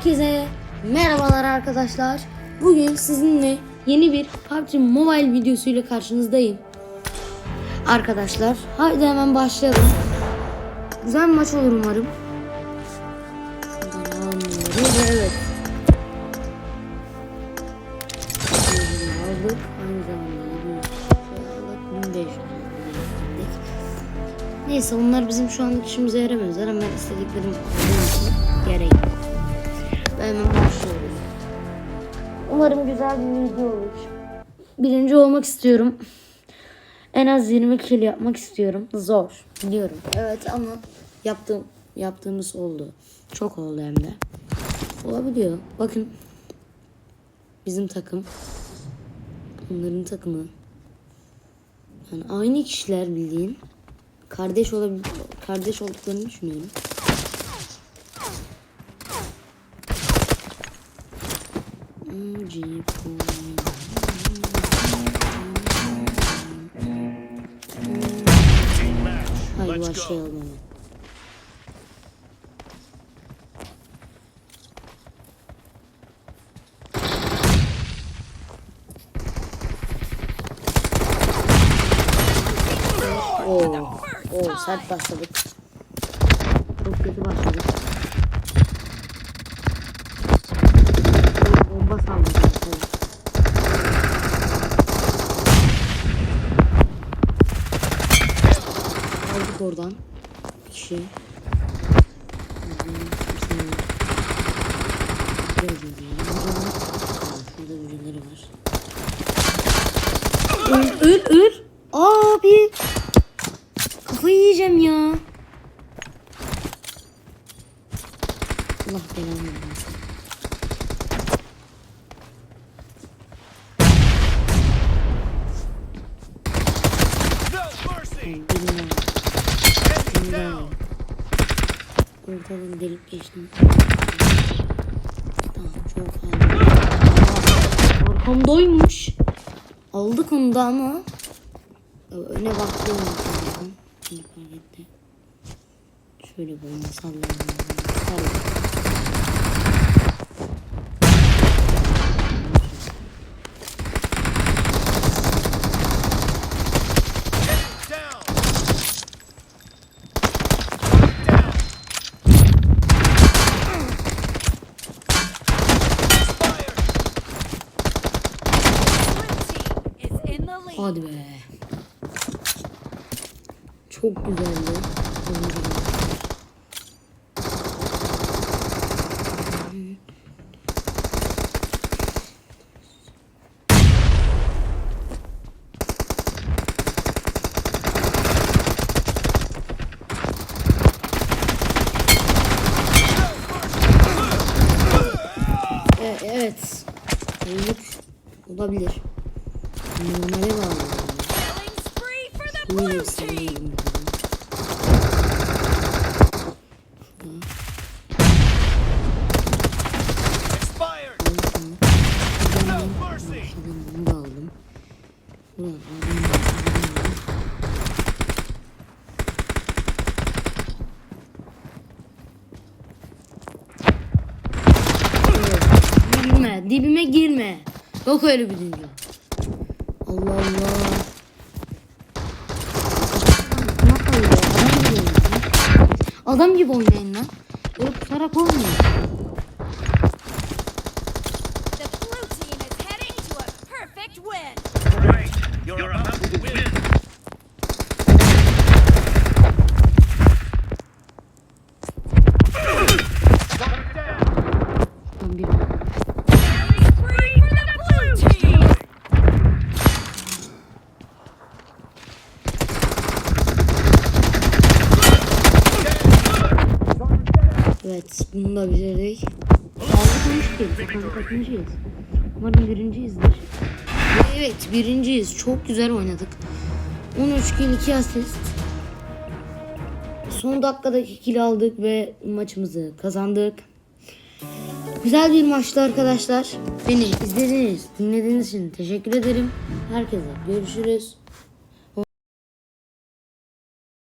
Herkese merhabalar arkadaşlar. Bugün sizinle yeni bir PUBG Mobile videosuyla karşınızdayım. Arkadaşlar haydi hemen başlayalım. Güzel bir maç olur umarım. Evet. Aldık. Aynı zamanda 700 1500 aldık. Neyse onlar bizim şu an işimize yaramıyor. Zaten ben istediklerim gerek hemen başlıyoruz. Umarım güzel bir video olur. Birinci olmak istiyorum. En az 20 kill yapmak istiyorum. Zor biliyorum. Evet ama yaptığım yaptığımız oldu. Çok oldu hem de. Olabiliyor. Bakın. Bizim takım. Onların takımı. Yani aynı kişiler bildiğin. Kardeş olabil kardeş olduklarını düşünüyorum. Haydi başlayalım hemen. Oo, oo sert başladık. Çok kötü başladık. Bomba saldık. Evet. Aldık oradan. Şurada birileri var. Öl, öl, öl. Abi. Kafayı yiyeceğim ya. Allah belanı versin. No mercy! Ortadan delip geçtim. Tamam çok fazla. Arkamdaymış. Aldık onu da ama. Öne baktım. Şimdi fark etti. Şöyle bomba sallayalım. Sallayalım. Hadi be. Çok güzeldi. E- Evet. Oyunluk olabilir. Normale! Şuradan bunu da aldım. Aldım. Dibime girme. Yok öyle bir dünya. Allah Allah. Adam gibi oynayın lan. Böyle tutarak olmuyor. Evet, bunu da bitirdik. Aldık 13 kill. Bakalım kaçıncıyız? Umarım birinciyizdir. Ve evet, birinciyiz. Çok güzel oynadık. 13 kill, 2 asist. Son dakikadaki kill aldık ve maçımızı kazandık. Güzel bir maçtı arkadaşlar. Beni izlediğiniz, dinlediğiniz için teşekkür ederim. Herkese görüşürüz.